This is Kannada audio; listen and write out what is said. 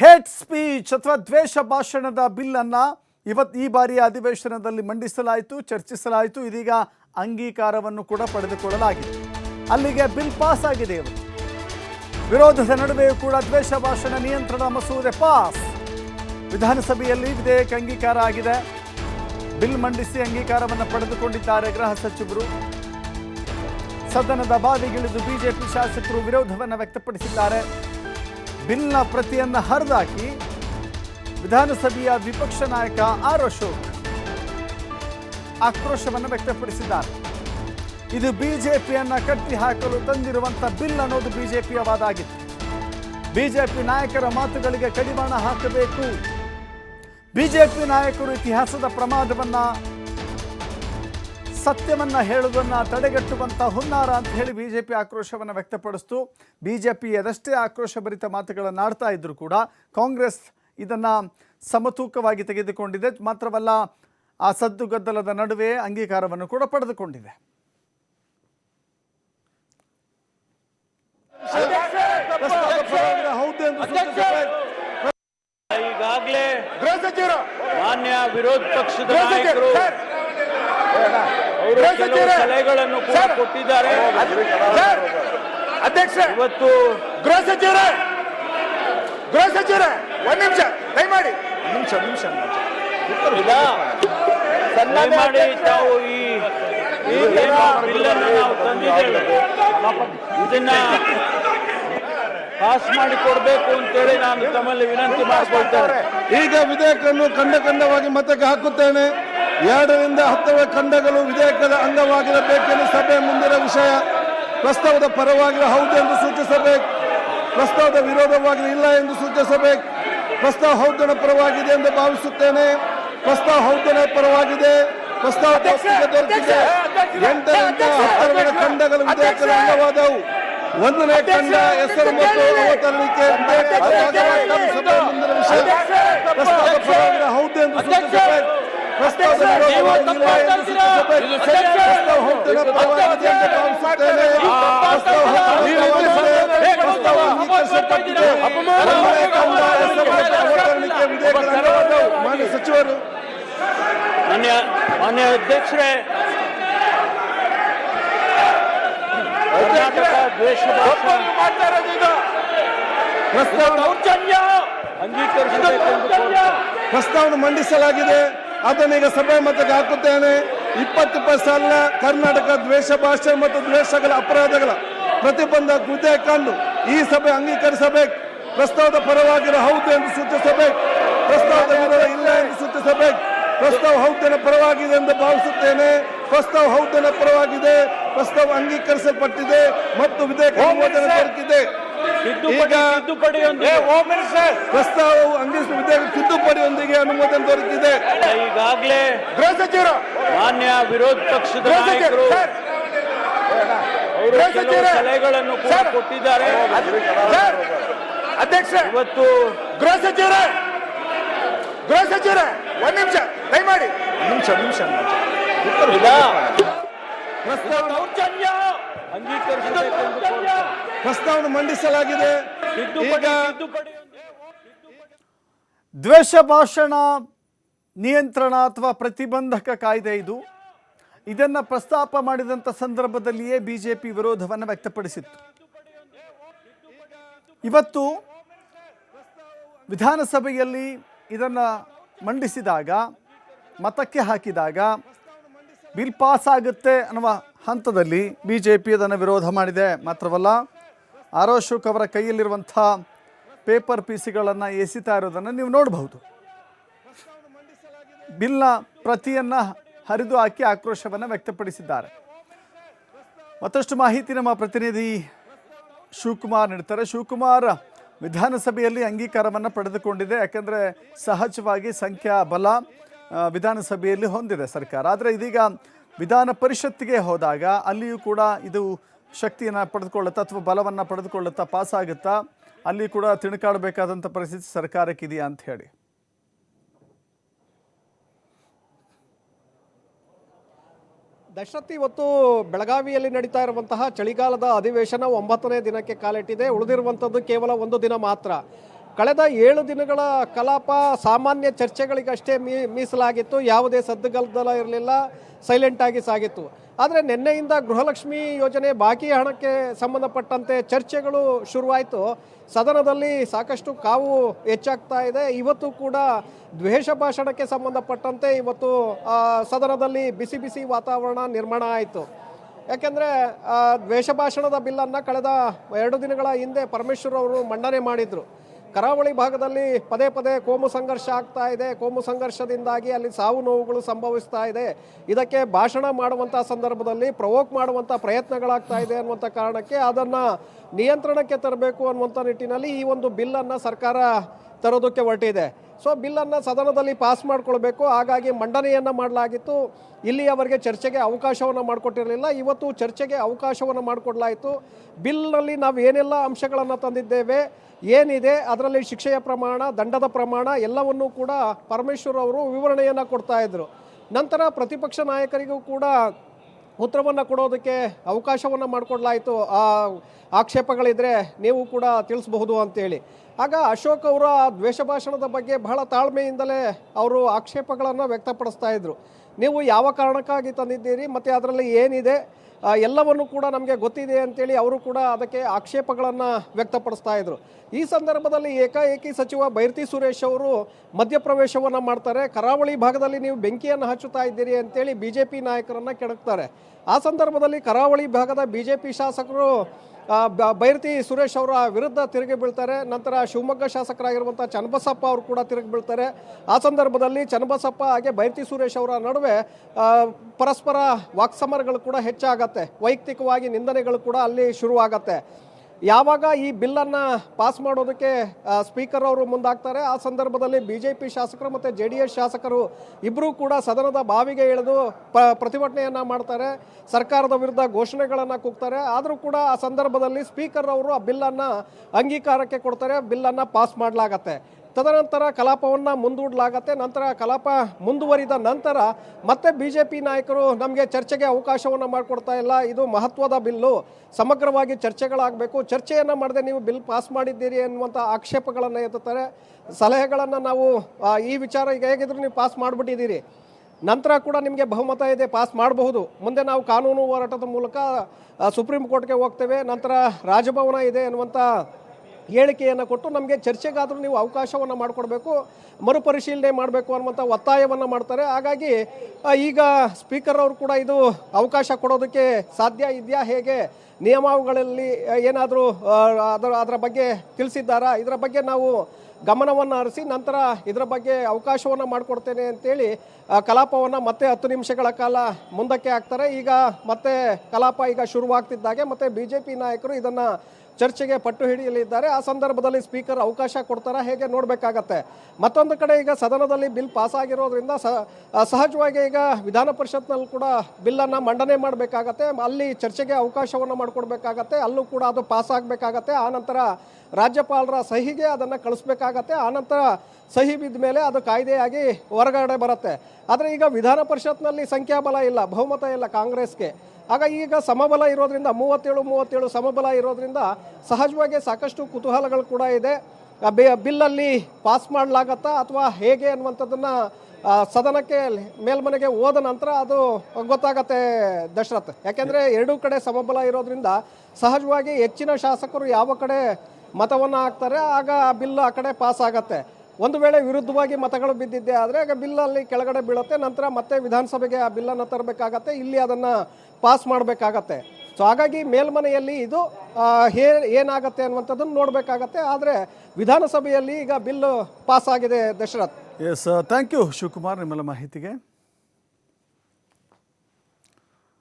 ಹೇಟ್ ಸ್ಪೀಚ್ ಅಥವಾ ದ್ವೇಷ ಭಾಷಣದ ಬಿಲ್ಲನ್ನು ಇವತ್ತು ಈ ಬಾರಿಯ ಅಧಿವೇಶನದಲ್ಲಿ ಮಂಡಿಸಲಾಯಿತು, ಚರ್ಚಿಸಲಾಯಿತು. ಇದೀಗ ಅಂಗೀಕಾರವನ್ನು ಕೂಡ ಪಡೆದುಕೊಳ್ಳಲಾಗಿದೆ. ಅಲ್ಲಿಗೆ ಬಿಲ್ ಪಾಸ್ ಆಗಿದೆ ವಿರೋಧದ ನಡುವೆಯೂ ಕೂಡ ದ್ವೇಷ ಭಾಷಣ ನಿಯಂತ್ರಣ ಮಸೂದೆ ಪಾಸ್ ವಿಧಾನಸಭೆಯಲ್ಲಿ ವಿಧೇಯಕ ಅಂಗೀಕಾರ ಆಗಿದೆ. ಬಿಲ್ ಮಂಡಿಸಿ ಅಂಗೀಕಾರವನ್ನು ಪಡೆದುಕೊಂಡಿದ್ದಾರೆ ಗೃಹ ಸಚಿವರು. ಸದನದ ಬಾವಿಗಿಳಿದು ಬಿಜೆಪಿ ಶಾಸಕರು ವಿರೋಧವನ್ನು ವ್ಯಕ್ತಪಡಿಸಿದ್ದಾರೆ. ಬಿಲ್ನ ಪ್ರತಿಯನ್ನು ಹರಿದಾಕಿ ವಿಧಾನಸಭೆಯ ವಿಪಕ್ಷ ನಾಯಕ ಆರ್ ಅಶೋಕ್ ಆಕ್ರೋಶವನ್ನು ವ್ಯಕ್ತಪಡಿಸಿದ್ದಾರೆ. ಇದು ಬಿಜೆಪಿಯನ್ನ ಕಟ್ಟಿ ಹಾಕಲು ತಂದಿರುವಂತ ಬಿಲ್ ಅನ್ನೋದು ಬಿಜೆಪಿಯ ವಾದ ಆಗಿತ್ತು ಬಿಜೆಪಿ ನಾಯಕರ ಮಾತುಗಳಿಗೆ ಕಡಿವಾಣ ಹಾಕಬೇಕು. ಬಿಜೆಪಿ ನಾಯಕರು ಇತಿಹಾಸದ ಪ್ರಮಾದವನ್ನ ಸತ್ಯವನ್ನ ಹೇಳುವುದನ್ನು ತಡೆಗಟ್ಟುವಂತ ಹುನ್ನಾರ ಅಂತ ಹೇಳಿ ಬಿಜೆಪಿ ಆಕ್ರೋಶವನ್ನು ವ್ಯಕ್ತಪಡಿಸ್ತು. ಬಿಜೆಪಿ ಅದಷ್ಟೇ ಆಕ್ರೋಶಭರಿತ ಮಾತುಗಳನ್ನು ಆಡ್ತಾ ಇದ್ರು ಕೂಡ ಕಾಂಗ್ರೆಸ್ ಇದನ್ನ ಸಮತೂಕವಾಗಿ ತೆಗೆದುಕೊಂಡಿದೆ. ಮಾತ್ರವಲ್ಲ ಆ ಸದ್ದುಗದ್ದಲದ ನಡುವೆ ಅಂಗೀಕಾರವನ್ನು ಕೂಡ ಪಡೆದುಕೊಂಡಿದೆ. ಈಗಾಗಲೇ ಗೃಹ ಸಚಿವರು ಮಾನ್ಯ ವಿರೋಧ ಪಕ್ಷದ ನಾಯಕರು ಅವರು ಗೃಹ ಕೆಲವು ಸಚಿವರೇ. ಸಲಹೆಗಳನ್ನು ಕೂಡ ಕೊಟ್ಟಿದ್ದಾರೆ. ಅಧ್ಯಕ್ಷ ಇವತ್ತು ಗೃಹ ಸಚಿವರ ಗೃಹ ಸಚಿವರ ಒಂದ್ ನಿಮಿಷ ದಯಮಾಡಿ. ನಿಮಿಷ ನಿಮಿಷ ಮಾಡಿ ತಾವು ಈ ಈ ಏನು ಬಿಲ್ ನಾವು ತಂದಿದ್ದೇವೆ ಇದನ್ನ ಪಾಸ್ ಮಾಡಿ ಕೊಡಬೇಕು ಅಂತೇಳಿ ನಾನು ತಮ್ಮಲ್ಲಿ ವಿನಂತಿ ಮಾಡಿಕೊಳ್ತೇನೆ. ಈಗ ವಿಧೇಯಕವನ್ನು ಖಂಡ ಖಂಡವಾಗಿ ಮತಕ್ಕೆ ಹಾಕುತ್ತೇನೆ. ಎರಡರಿಂದ ಹತ್ತರ ಖಂಡಗಳು ವಿಧೇಯಕದ ಅಂಗವಾಗಿರಬೇಕೆಂದು ಸಭೆ ಮುಂದಿನ ವಿಷಯ. ಪ್ರಸ್ತಾವದ ಪರವಾಗಿ ಹೌದು ಎಂದು ಸೂಚಿಸಬೇಕು. ಪ್ರಸ್ತಾವದ ವಿರೋಧವಾಗಿ ಇಲ್ಲ ಎಂದು ಸೂಚಿಸಬೇಕು. ಪ್ರಸ್ತಾವ ಹೌದನ ಪರವಾಗಿದೆ ಎಂದು ಭಾವಿಸುತ್ತೇನೆ. ಪ್ರಸ್ತಾವ ಹೌದನ ಪರವಾಗಿದೆ. ಪ್ರಸ್ತಾವ ಎಂಟರಿಂದ ಹತ್ತರ ಖಂಡಗಳು ವಿಧೇಯಕದ ಅಂಗವಾದವು. ಒಂದನೇ ಖಂಡ ಹೆಸರು ಮತ್ತು ಅವತರಣಿಕೆ ಮುಂದಿನ ವಿಷಯ. ಪ್ರಸ್ತಾವದ ಪರವಾಗಿ ಹೌದು ಎಂದು ಸೂಚಿಸಬೇಕು. ಮಾನ್ಯ ಸಚಿವರು ಮಾನ್ಯ ಮಾನ್ಯ ಅಧ್ಯಕ್ಷರೇ. ಕರ್ನಾಟಕ ದ್ವೇಷ ಇದು ಅಂಗೀಕರಿಸಬೇಕೆಂದು ಪ್ರಸ್ತಾವನೆ ಮಂಡಿಸಲಾಗಿದೆ. ಅದನ್ನ ಈಗ ಸಭೆ ಮತಕ್ಕೆ ಹಾಕುತ್ತೇನೆ. ಇಪ್ಪತ್ತು ಸಾಲಿನ ಕರ್ನಾಟಕ ದ್ವೇಷ ಭಾಷೆ ಮತ್ತು ದ್ವೇಷಗಳ ಅಪರಾಧಗಳ ಪ್ರತಿಬಂಧ ವಿಧೇಯಕವನ್ನು ಈ ಸಭೆ ಅಂಗೀಕರಿಸಬೇಕು. ಪ್ರಸ್ತಾವದ ಪರವಾಗಿರೋ ಹೌದು ಎಂದು ಸೂಚಿಸಬೇಕು. ಪ್ರಸ್ತಾವದ ವಿರೋಧ ಇಲ್ಲ ಎಂದು ಸೂಚಿಸಬೇಕು. ಪ್ರಸ್ತಾವ ಹೌದನ ಪರವಾಗಿದೆ ಎಂದು ಭಾವಿಸುತ್ತೇನೆ. ಪ್ರಸ್ತಾವ ಹೌದನ ಪರವಾಗಿದೆ. ಪ್ರಸ್ತಾವ ಅಂಗೀಕರಿಸಲ್ಪಟ್ಟಿದೆ ಮತ್ತು ವಿಧೇಯಕ ಪ್ರಸ್ತಾವವು ಅಂಗೀಕರಿಸಿದೆ ವಿಧೇಯಕ ತಿದ್ದುಪಡಿಯೊಂದಿಗೆ ಅನುಮೋದನೆ ದೊರೆತಿದೆ. ಈಗಾಗಲೇ ಗೃಹ ಸಚಿವರು ಮಾನ್ಯ ವಿರೋಧ ಪಕ್ಷದ ಗೃಹ ನಾಯಕರು ಅವರು ಗೃಹ ಕೆಲವು ಸಲಹೆಗಳನ್ನು ಕೂಡ. ಕೊಟ್ಟಿದ್ದಾರೆ. ಸರ್! ಅಧ್ಯಕ್ಷ! ಇವತ್ತು ಗೃಹ ಸಚಿವರ! ಗೃಹ ಸಚಿವರ! ಒಂದ್ ನಿಮಿಷ ದಯಮಾಡಿ. ನಿಮಿಷ ನಿಮಿಷ ಪ್ರಸ್ತಾವ ಅಂಗೀಕರಿಸಬೇಕೆಂದು ಕೋರುತ್ತೇನೆ. ಪ್ರಸ್ತಾವನೆ ಮಂಡಿಸಲಾಗಿದೆ. ಈಗ ದ್ವೇಷ ಭಾಷಣ ನಿಯಂತ್ರಣ ಅಥವಾ ಪ್ರತಿಬಂಧಕ ಕಾಯ್ದೆ ಇದು. ಇದನ್ನು ಪ್ರಸ್ತಾಪ ಮಾಡಿದಂಥ ಸಂದರ್ಭದಲ್ಲಿಯೇ ಬಿ ಜೆ ಪಿ ವಿರೋಧವನ್ನು ವ್ಯಕ್ತಪಡಿಸಿತ್ತು. ಇವತ್ತು ವಿಧಾನಸಭೆಯಲ್ಲಿ ಇದನ್ನು ಮಂಡಿಸಿದಾಗ ಮತಕ್ಕೆ ಹಾಕಿದಾಗ ಬಿಲ್ ಪಾಸ್ ಆಗುತ್ತೆ ಅನ್ನುವ ಹಂತದಲ್ಲಿ ಬಿ ಜೆ ಪಿ ಅದನ್ನು ವಿರೋಧ ಮಾಡಿದೆ. ಮಾತ್ರವಲ್ಲ ಆರ್ ಅಶೋಕ್ ಅವರ ಕೈಯಲ್ಲಿರುವಂಥ ಪೇಪರ್ ಪೀಸಿಗಳನ್ನು ಎಸಿತಾ ಇರೋದನ್ನು ನೀವು ನೋಡಬಹುದು. ಬಿಲ್ನ ಪ್ರತಿಯನ್ನು ಹರಿದು ಹಾಕಿ ಆಕ್ರೋಶವನ್ನು ವ್ಯಕ್ತಪಡಿಸಿದ್ದಾರೆ. ಮತ್ತಷ್ಟು ಮಾಹಿತಿ ನಮ್ಮ ಪ್ರತಿನಿಧಿ ಶಿವಕುಮಾರ್ ನೀಡ್ತಾರೆ. ಶಿವಕುಮಾರ್, ವಿಧಾನಸಭೆಯಲ್ಲಿ ಅಂಗೀಕಾರವನ್ನು ಪಡೆದುಕೊಂಡಿದೆ. ಯಾಕೆಂದರೆ ಸಹಜವಾಗಿ ಸಂಖ್ಯಾ ಬಲ ವಿಧಾನಸಭೆಯಲ್ಲಿ ಹೊಂದಿದೆ ಸರ್ಕಾರ. ಆದರೆ ಇದೀಗ ವಿಧಾನ ಪರಿಷತ್ತಿಗೆ ಹೋದಾಗ ಅಲ್ಲಿಯೂ ಕೂಡ ಇದು ಶಕ್ತಿಯನ್ನು ಪಡೆದುಕೊಳ್ಳುತ್ತಾ ಅಥವಾ ಬಲವನ್ನು ಪಡೆದುಕೊಳ್ಳುತ್ತಾ ಪಾಸಾಗುತ್ತಾ ಅಲ್ಲಿ ಕೂಡ ತಿಣುಕಾಡಬೇಕಾದಂಥ ಪರಿಸ್ಥಿತಿ ಸರ್ಕಾರಕ್ಕೆ ಇದೆಯಾ ಅಂತ ಹೇಳಿ. ದಶರಥಿ ಇವತ್ತು ಬೆಳಗಾವಿಯಲ್ಲಿ ನಡೀತಾ ಇರುವಂತಹ ಚಳಿಗಾಲದ ಅಧಿವೇಶನ ಒಂಬತ್ತನೇ ದಿನಕ್ಕೆ ಕಾಲಿಟ್ಟಿದೆ. ಉಳಿದಿರುವಂಥದ್ದು ಕೇವಲ ಒಂದು ದಿನ ಮಾತ್ರ. ಕಳೆದ ಏಳು ದಿನಗಳ ಕಲಾಪ ಸಾಮಾನ್ಯ ಚರ್ಚೆಗಳಿಗಷ್ಟೇ ಮೀ ಮೀಸಲಾಗಿತ್ತು. ಯಾವುದೇ ಸದ್ದುಗದ್ದಲ ಇರಲಿಲ್ಲ. ಸೈಲೆಂಟ್ ಆಗಿ ಸಾಗಿತ್ತು. ಆದರೆ ನಿನ್ನೆಯಿಂದ ಗೃಹಲಕ್ಷ್ಮಿ ಯೋಜನೆ ಬಾಕಿ ಹಣಕ್ಕೆ ಸಂಬಂಧಪಟ್ಟಂತೆ ಚರ್ಚೆಗಳು ಶುರುವಾಯಿತು. ಸದನದಲ್ಲಿ ಸಾಕಷ್ಟು ಕಾವು ಹೆಚ್ಚಾಗ್ತಾ ಇದೆ. ಇವತ್ತು ಕೂಡ ದ್ವೇಷ ಭಾಷಣಕ್ಕೆ ಸಂಬಂಧಪಟ್ಟಂತೆ ಇವತ್ತು ಸದನದಲ್ಲಿ ಬಿಸಿ ಬಿಸಿ ವಾತಾವರಣ ನಿರ್ಮಾಣ ಆಯಿತು. ಯಾಕೆಂದರೆ ದ್ವೇಷ ಭಾಷಣದ ಬಿಲ್ಲನ್ನು ಕಳೆದ ಎರಡು ದಿನಗಳ ಹಿಂದೆ ಪರಮೇಶ್ವರ್ ಅವರು ಮಂಡನೆ ಮಾಡಿದರು. ಕರಾವಳಿ ಭಾಗದಲ್ಲಿ ಪದೇ ಪದೇ ಕೋಮು ಸಂಘರ್ಷ ಆಗ್ತಾ ಇದೆ. ಕೋಮು ಸಂಘರ್ಷದಿಂದಾಗಿ ಅಲ್ಲಿ ಸಾವು ನೋವುಗಳು ಸಂಭವಿಸ್ತಾ ಇದೆ. ಇದಕ್ಕೆ ಭಾಷಣ ಮಾಡುವಂಥ ಸಂದರ್ಭದಲ್ಲಿ ಪ್ರವೋಕ್ ಮಾಡುವಂಥ ಪ್ರಯತ್ನಗಳಾಗ್ತಾ ಇದೆ ಅನ್ನುವಂಥ ಕಾರಣಕ್ಕೆ ಅದನ್ನು ನಿಯಂತ್ರಣಕ್ಕೆ ತರಬೇಕು ಅನ್ನುವಂಥ ನಿಟ್ಟಿನಲ್ಲಿ ಈ ಒಂದು ಬಿಲ್ಲನ್ನು ಸರ್ಕಾರ ತರೋದಕ್ಕೆ ಹೊರಟಿದೆ ಸೊ ಬಿಲ್ಲನ್ನು ಸದನದಲ್ಲಿ ಪಾಸ್ ಮಾಡಿಕೊಳ್ಬೇಕು. ಹಾಗಾಗಿ ಮಂಡನೆಯನ್ನು ಮಾಡಲಾಗಿತ್ತು. ಇಲ್ಲಿಯವರೆಗೆ ಚರ್ಚೆಗೆ ಅವಕಾಶವನ್ನು ಮಾಡಿಕೊಟ್ಟಿರಲಿಲ್ಲ. ಇವತ್ತು ಚರ್ಚೆಗೆ ಅವಕಾಶವನ್ನು ಮಾಡಿಕೊಡ್ಲಾಯಿತು. ಬಿಲ್ನಲ್ಲಿ ನಾವು ಏನೆಲ್ಲ ಅಂಶಗಳನ್ನು ತಂದಿದ್ದೇವೆ, ಏನಿದೆ, ಅದರಲ್ಲಿ ಶಿಕ್ಷೆಯ ಪ್ರಮಾಣ, ದಂಡದ ಪ್ರಮಾಣ ಎಲ್ಲವನ್ನೂ ಕೂಡ ಪರಮೇಶ್ವರ್ ಅವರು ವಿವರಣೆಯನ್ನು ಕೊಡ್ತಾ ಇದ್ದರು ನಂತರ ಪ್ರತಿಪಕ್ಷ ನಾಯಕರಿಗೂ ಕೂಡ ಉತ್ತರವನ್ನು ಕೊಡೋದಕ್ಕೆ ಅವಕಾಶವನ್ನು ಮಾಡಿಕೊಡ್ಲಾಯಿತು. ಆ ಆಕ್ಷೇಪಗಳಿದ್ರೆ ನೀವು ಕೂಡ ತಿಳಿಸಬಹುದು ಅಂತೇಳಿ. ಆಗ ಅಶೋಕ್ ಅವರ ದ್ವೇಷ ಭಾಷಣದ ಬಗ್ಗೆ ಬಹಳ ತಾಳ್ಮೆಯಿಂದಲೇ ಅವರು ಆಕ್ಷೇಪಗಳನ್ನು ವ್ಯಕ್ತಪಡಿಸ್ತಾ ಇದ್ರು. ನೀವು ಯಾವ ಕಾರಣಕ್ಕಾಗಿ ತಂದಿದ್ದೀರಿ? ಮತ್ತು ಅದರಲ್ಲಿ ಏನಿದೆ? ಎಲ್ಲವನ್ನು ಕೂಡ ನಮಗೆ ಗೊತ್ತಿದೆ ಅಂತೇಳಿ ಅವರು ಕೂಡ ಅದಕ್ಕೆ ಆಕ್ಷೇಪಗಳನ್ನು ವ್ಯಕ್ತಪಡಿಸ್ತಾ ಇದ್ರು. ಈ ಸಂದರ್ಭದಲ್ಲಿ ಏಕಾಏಕಿ ಸಚಿವ ಬೈರ್ತಿ ಸುರೇಶ್ ಅವರು ಮಧ್ಯಪ್ರವೇಶವನ್ನು ಮಾಡ್ತಾರೆ. ಕರಾವಳಿ ಭಾಗದಲ್ಲಿ ನೀವು ಬೆಂಕಿಯನ್ನು ಹಚ್ಚುತ್ತಾ ಇದ್ದೀರಿ ಅಂತೇಳಿ ಬಿ ಜೆ ಪಿ ನಾಯಕರನ್ನು ಕೆಣಕ್ತಾರೆ. ಆ ಸಂದರ್ಭದಲ್ಲಿ ಕರಾವಳಿ ಭಾಗದ ಬಿ ಜೆ ಪಿ ಶಾಸಕರು ಬೈರತಿ ಸುರೇಶ್ ಅವರ ವಿರುದ್ಧ ತಿರುಗಿ ಬೀಳ್ತಾರೆ. ನಂತರ ಶಿವಮೊಗ್ಗ ಶಾಸಕರಾಗಿರುವಂಥ ಚನ್ನಬಸಪ್ಪ ಅವರು ಕೂಡ ತಿರುಗಿ ಬೀಳ್ತಾರೆ. ಆ ಸಂದರ್ಭದಲ್ಲಿ ಚನ್ನಬಸಪ್ಪ ಹಾಗೆ ಬೈರತಿ ಸುರೇಶ್ ಅವರ ನಡುವೆ ಪರಸ್ಪರ ವಾಕ್ಸಮರಗಳು ಕೂಡ ಹೆಚ್ಚಾಗತ್ತೆ. ವೈಯಕ್ತಿಕವಾಗಿ ನಿಂದನೆಗಳು ಕೂಡ ಅಲ್ಲಿ ಶುರುವಾಗತ್ತೆ. ಯಾವಾಗ ಈ ಬಿಲ್ಲನ್ನು ಪಾಸ್ ಮಾಡೋದಕ್ಕೆ ಸ್ಪೀಕರ್ ಅವರು ಮುಂದಾಗ್ತಾರೆ? ಆ ಸಂದರ್ಭದಲ್ಲಿ ಬಿ ಜೆ ಪಿ ಶಾಸಕರು ಮತ್ತು ಜೆ ಡಿ ಎಸ್ ಶಾಸಕರು ಇಬ್ಬರೂ ಕೂಡ ಸದನದ ಬಾವಿಗೆ ಇಳಿದು ಪ, ಪ್ರತಿಭಟನೆಯನ್ನು ಮಾಡ್ತಾರೆ. ಸರ್ಕಾರದ ವಿರುದ್ಧ ಘೋಷಣೆಗಳನ್ನು ಕೂಗ್ತಾರೆ. ಆದರೂ ಕೂಡ ಆ ಸಂದರ್ಭದಲ್ಲಿ ಸ್ಪೀಕರ್ ಅವರು ಆ ಬಿಲ್ಲನ್ನು ಅಂಗೀಕಾರಕ್ಕೆ ಕೊಡ್ತಾರೆ. ಬಿಲ್ಲನ್ನು ಪಾಸ್ ಮಾಡಲಾಗತ್ತೆ. ತದನಂತರ ಕಲಾಪವನ್ನು ಮುಂದೂಡಲಾಗತ್ತೆ. ನಂತರ ಕಲಾಪ ಮುಂದುವರಿದ ನಂತರ ಮತ್ತೆ ಬಿ ಜೆ ಪಿ ನಾಯಕರು ನಮಗೆ ಚರ್ಚೆಗೆ ಅವಕಾಶವನ್ನು ಮಾಡಿಕೊಡ್ತಾ ಇಲ್ಲ. ಇದು ಮಹತ್ವದ ಬಿಲ್ಲು. ಸಮಗ್ರವಾಗಿ ಚರ್ಚೆಗಳಾಗಬೇಕು. ಚರ್ಚೆಯನ್ನು ಮಾಡದೆ ನೀವು ಬಿಲ್ ಪಾಸ್ ಮಾಡಿದ್ದೀರಿ ಎನ್ನುವಂಥ ಆಕ್ಷೇಪಗಳನ್ನು ಎತ್ತುತ್ತಾರೆ. ಸಲಹೆಗಳನ್ನು ನಾವು ಈ ವಿಚಾರ ಈಗ ಹೇಗಿದ್ರು ನೀವು ಪಾಸ್ ಮಾಡಿಬಿಟ್ಟಿದ್ದೀರಿ. ನಂತರ ಕೂಡ ನಿಮಗೆ ಬಹುಮತ ಇದೆ, ಪಾಸ್ ಮಾಡಬಹುದು. ಮುಂದೆ ನಾವು ಕಾನೂನು ಹೋರಾಟದ ಮೂಲಕ ಸುಪ್ರೀಂ ಕೋರ್ಟ್ಗೆ ಹೋಗ್ತೇವೆ. ನಂತರ ರಾಜಭವನ ಇದೆ ಅನ್ನುವಂಥ ಹೇಳಿಕೆಯನ್ನು ಕೊಟ್ಟು ನಮಗೆ ಚರ್ಚೆಗಾದರೂ ನೀವು ಅವಕಾಶವನ್ನು ಮಾಡಿಕೊಡ್ಬೇಕು, ಮರುಪರಿಶೀಲನೆ ಮಾಡಬೇಕು ಅನ್ನುವಂಥ ಒತ್ತಾಯವನ್ನು ಮಾಡ್ತಾರೆ. ಹಾಗಾಗಿ ಈಗ ಸ್ಪೀಕರ್ ಅವರು ಕೂಡ ಇದು ಅವಕಾಶ ಕೊಡೋದಕ್ಕೆ ಸಾಧ್ಯ ಇದೆಯಾ ಹೇಗೆ? ನಿಯಮಾವಳಿಗಳಲ್ಲಿ ಏನಾದರೂ ಅದರ ಅದರ ಬಗ್ಗೆ ತಿಳಿಸಿದ್ದಾರಾ? ಇದರ ಬಗ್ಗೆ ನಾವು ಗಮನವನ್ನು ಹರಿಸಿ ನಂತರ ಇದರ ಬಗ್ಗೆ ಅವಕಾಶವನ್ನು ಮಾಡಿಕೊಡ್ತೇನೆ ಅಂತೇಳಿ ಕಲಾಪವನ್ನು ಮತ್ತೆ ಹತ್ತು ನಿಮಿಷಗಳ ಕಾಲ ಮುಂದಕ್ಕೆ ಹಾಕ್ತಾರೆ. ಈಗ ಮತ್ತೆ ಕಲಾಪ ಈಗ ಶುರುವಾಗ್ತಿದ್ದಾಗೆ ಮತ್ತೆ ಬಿ ಜೆ ಪಿ ನಾಯಕರು ಇದನ್ನು ಚರ್ಚೆಗೆ ಪಟ್ಟು ಹಿಡಿಯಲಿದ್ದಾರೆ. ಆ ಸಂದರ್ಭದಲ್ಲಿ ಸ್ಪೀಕರ್ ಅವಕಾಶ ಕೊಡ್ತಾರಾ ಹೇಗೆ ನೋಡಬೇಕಾಗತ್ತೆ. ಮತ್ತೊಂದು ಕಡೆ ಈಗ ಸದನದಲ್ಲಿ ಬಿಲ್ ಪಾಸ್ ಆಗಿರೋದ್ರಿಂದ ಸಹಜವಾಗಿ ಈಗ ವಿಧಾನ ಪರಿಷತ್ನಲ್ಲಿ ಕೂಡ ಬಿಲ್ಲನ್ನು ಮಂಡನೆ ಮಾಡಬೇಕಾಗತ್ತೆ. ಅಲ್ಲಿ ಚರ್ಚೆಗೆ ಅವಕಾಶವನ್ನು ಮಾಡಿಕೊಡ್ಬೇಕಾಗತ್ತೆ. ಅಲ್ಲೂ ಕೂಡ ಅದು ಪಾಸ್ ಆಗಬೇಕಾಗತ್ತೆ. ಆನಂತರ ರಾಜ್ಯಪಾಲರ ಸಹಿಗೆ ಅದನ್ನು ಕಳಿಸ್ಬೇಕಾಗತ್ತೆ. ಆನಂತರ ಸಹಿ ಬಿದ್ದ ಮೇಲೆ ಅದು ಕಾಯ್ದೆಯಾಗಿ ಹೊರಗಡೆ ಬರುತ್ತೆ. ಆದರೆ ಈಗ ವಿಧಾನ ಪರಿಷತ್ನಲ್ಲಿ ಸಂಖ್ಯಾಬಲ ಇಲ್ಲ, ಬಹುಮತ ಇಲ್ಲ ಕಾಂಗ್ರೆಸ್ಗೆ. ಆಗ ಈಗ ಸಮಬಲ ಇರೋದ್ರಿಂದ ಮೂವತ್ತೇಳು ಮೂವತ್ತೇಳು ಸಮಬಲ ಇರೋದ್ರಿಂದ ಸಹಜವಾಗಿ ಸಾಕಷ್ಟು ಕುತೂಹಲಗಳು ಕೂಡ ಇದೆ. ಬಿಲ್ಲಲ್ಲಿ ಪಾಸ್ ಮಾಡಲಾಗತ್ತಾ ಅಥವಾ ಹೇಗೆ ಅನ್ನುವಂಥದ್ದನ್ನು ಸದನಕ್ಕೆ ಮೇಲ್ಮನೆಗೆ ಹೋದ ನಂತರ ಅದು ಗೊತ್ತಾಗತ್ತೆ ದಶರಥ್. ಯಾಕೆಂದರೆ ಎರಡೂ ಕಡೆ ಸಮಬಲ ಇರೋದ್ರಿಂದ ಸಹಜವಾಗಿ ಹೆಚ್ಚಿನ ಶಾಸಕರು ಯಾವ ಕಡೆ ಮತವನ್ನು ಹಾಕ್ತಾರೆ, ಆಗ ಆ ಬಿಲ್ ಆ ಕಡೆ ಪಾಸ್ ಆಗತ್ತೆ. ಒಂದು ವೇಳೆ ವಿರುದ್ಧವಾಗಿ ಮತಗಳು ಬಿದ್ದಿದ್ದೆ ಆದರೆ ಆಗ ಬಿಲ್ಲಲ್ಲಿ ಕೆಳಗಡೆ ಬೀಳುತ್ತೆ, ನಂತರ ಮತ್ತೆ ವಿಧಾನಸಭೆಗೆ ಆ ಬಿಲ್ಲನ್ನು ತರಬೇಕಾಗತ್ತೆ, ಇಲ್ಲಿ ಅದನ್ನು ಪಾಸ್ ಮಾಡಬೇಕಾಗತ್ತೆ. ಸೊ ಹಾಗಾಗಿ ಮೇಲ್ಮನೆಯಲ್ಲಿ ಇದು ಹೇ, ಏನಾಗತ್ತೆ ಅನ್ನುವಂಥದ್ದನ್ನು ನೋಡಬೇಕಾಗತ್ತೆ. ಆದರೆ ವಿಧಾನಸಭೆಯಲ್ಲಿ ಈಗ ಬಿಲ್ಲು ಪಾಸ್ ಆಗಿದೆ Dasharath. Yes thank you Shivakumar, ನಿಮ್ಮೆಲ್ಲ ಮಾಹಿತಿಗೆ.